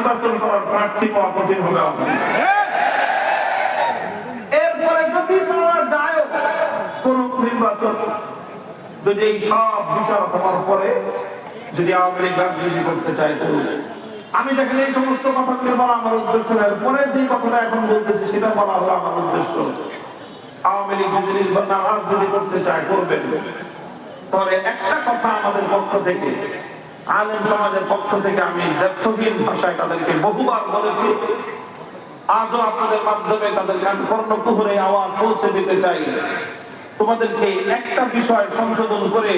নির্বাচন করার প্রার্থী পাওয়া কঠিন হবে এরপরে যদি পাওয়া যায় কোন নির্বাচন, যদি এই সব বিচার হওয়ার পরে যদি আওয়ামী লীগ রাজনীতি করতে চায় করুক আমি দেখেন এই সমস্ত কথাগুলো বলা আমার উদ্দেশ্য নয় পরে যে কথাটা এখন বলতেছি, সেটা বলা হলো আমার উদ্দেশ্য। আওয়ামী লীগ যদি নির্বাচন রাজনীতি করতে চায়, করবেন। তবে একটা কথা আমাদের পক্ষ থেকে আলেম সমাজের পক্ষ থেকে আমি ব্যর্থহীন ভাষায় তাদেরকে বহুবার বলেছি, আজও আপনাদের মাধ্যমে তাদেরকে আমি কর্ণকুহরে আওয়াজ পৌঁছে দিতে চাই। তোমাদেরকে একটা বিষয় সংশোধন করে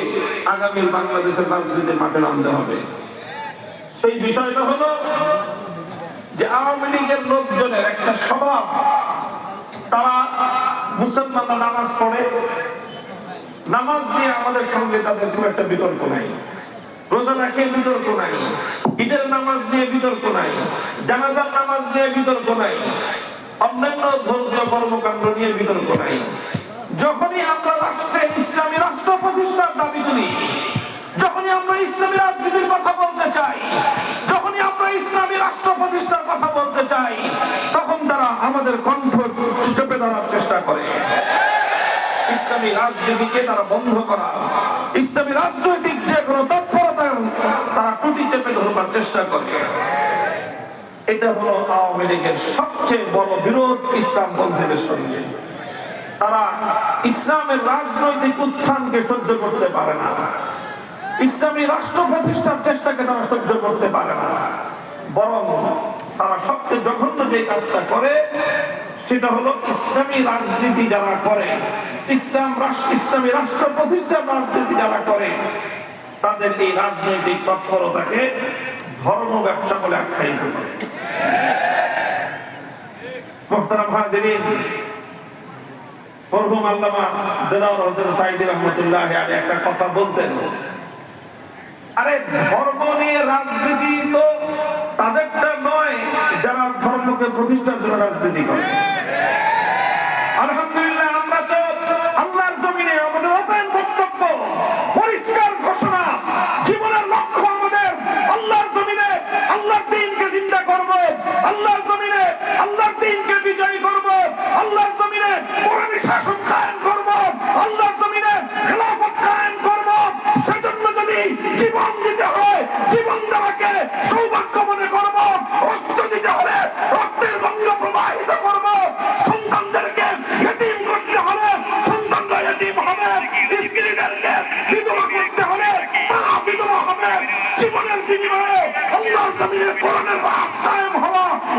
আগামী বাংলাদেশের রাজনীতির মাঠে নামতে হবে। সেই বিষয়টা হলো যে আওয়ামী লীগের লোকজনের একটা স্বভাব, তারা মুসলমানরা নামাজ পড়ে। নামাজ নিয়ে আমাদের সঙ্গে তাদের খুব একটা বিতর্ক নাই। রোজা রাখে বিতর্ক নাই। ঈদের নামাজ নিয়ে বিতর্ক নাই। জানাজার নামাজ নিয়ে বিতর্ক নাই। অন্যান্য ধর্মীয় কর্মকাণ্ড নিয়ে বিতর্ক নাই। যখনই আমরা রাষ্ট্রে ইসলামী রাষ্ট্র প্রতিষ্ঠার দাবি তুলি, যখনই আমরা ইসলামী রাজনীতির কথা বলতে চাই, যখনই আমরা ইসলামী রাষ্ট্র প্রতিষ্ঠার কথা বলতে চাই, তখন তারা আমাদের কণ্ঠ চেপে ধরার চেষ্টা করে। ইসলামী রাজনীতিকে তারা বন্ধ করা, ইসলামী রাজনৈতিক যে কোনো তারা টুটি চেপে ধরবার চেষ্টা করে। এটা হলো আওয়ামী লীগের সবচেয়ে বড় বিরোধ ইসলাম পন্থীদের সঙ্গে। তারা ইসলামের রাজনৈতিক উত্থানকে সহ্য করতে পারে না। ইসলামী রাষ্ট্র প্রতিষ্ঠার চেষ্টাকে তারা সহ্য করতে পারে না। বরং তারা সবচেয়ে জঘন্য যে কাজটা করে, সেটা হলো ইসলামী রাজনীতি যারা করে, ইসলাম রাষ্ট্র, ইসলামী রাষ্ট্র প্রতিষ্ঠার রাজনীতি যারা করে তাদের এই রাজনৈতিক তৎপরতাকে ধর্ম ব্যবসা বলে আখ্যায়িত করে। একটা কথা আরে, ধর্ম নিয়ে রাজনীতি তো তাদেরটা নয়, যারা ধর্মকে প্রতিষ্ঠার জন্য রাজনীতি করে। আল্লাহর জমিনে আল্লাহর দিনকে বিজয়ী করব, আল্লাহর জমিনে কোরআনী শাসন কায়েম করব, আল্লাহর জমিনে খেলাফত কায়েম করব। সেজন্য যদি জীবন দিতে হয়, জীবন দেওয়াকে সৌভাগ্য মনে করব, রক্ত দিতে হলে রক্তের গঙ্গ প্রবাহিত করব। সন্তানদেরকে এতিম করতে হলে সন্তানরা এতিম হবে, স্ত্রীদেরকে বিধবা করতে হলে তারা বিধবা হবে। জীবনের বিনিময়ে আল্লাহ জমিনে কোরআনের কায়েম হওয়া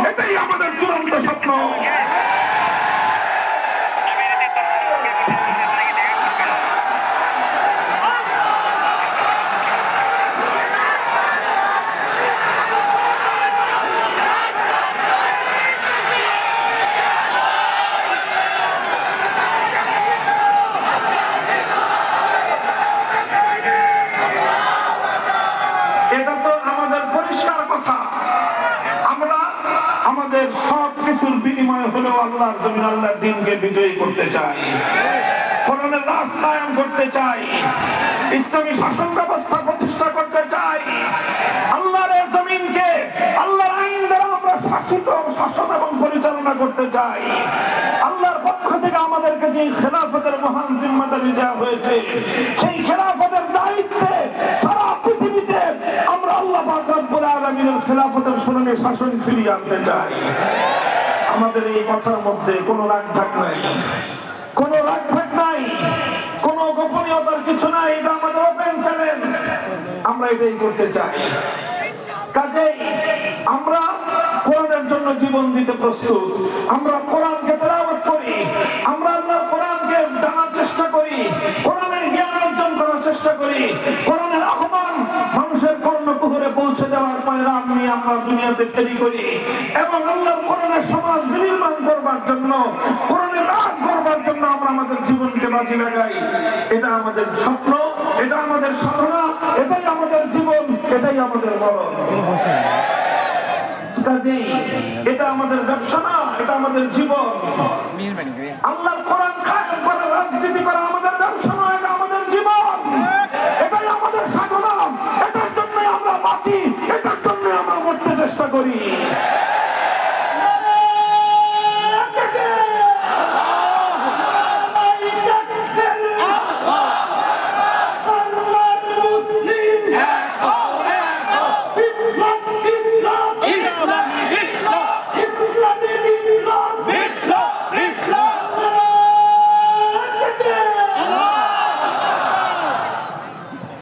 এটাই আমাদের চূড়ান্ত স্বপ্ন। আমাদের সব কিছুর বিনিময় হলেও আল্লাহর জমিন আল্লাহর দিনকে বিজয়ী করতে চাই। রাজ কায়েম করতে চাই। ইসলামী শাসন ব্যবস্থা প্রতিষ্ঠা করতে চাই। জমিনকে আল্লাহর আইন দ্বারা আমরা শাসন এবং পরিচালনা করতে চাই। আল্লাহর পক্ষ থেকে আমাদেরকে যে খেলাফতের মহান জিম্মাদারি দেওয়া হয়েছে, সেই খেলাফতের শাসন ফিরিয়ে আনতে চাই। আমাদের এই কথার মধ্যে কোনো রাগ ঢাক নাই। কোনো রাগ ঢাক নাই। কোনো গোপনীয়তার কিছু নাই। এটা আমাদের ওপেন চ্যালেঞ্জ আমরা এটাই করতে চাই। কাজেই আমরা কোরআনের জন্য জীবন দিতে প্রস্তুত। আমরা কোরআনকে তেলাওয়াত করি। আমরা আল্লাহর কোরআনকে জানার চেষ্টা করি। কোরআনের জ্ঞান অর্জন করার চেষ্টা করি। কোরআনের আহ্বান নিয়ে আমরা দুনিয়াতে ফেরি করি এবং আল্লাহর কোরআনের সমাজ বিনির্মাণ করবার জন্য কোরআনের রাজ করবার জন্য আমরা আমাদের জীবনকে বাজি লাগাই। এটা আমাদের স্বপ্ন এটা আমাদের সাধনা এটাই আমাদের জীবন এটাই আমাদের মরণ। কাজেই এটা আমাদের ব্যবসা না এটা আমাদের জীবন। আল্লাহর কোরআন কায়েম করে রাজনীতি করা আমাদের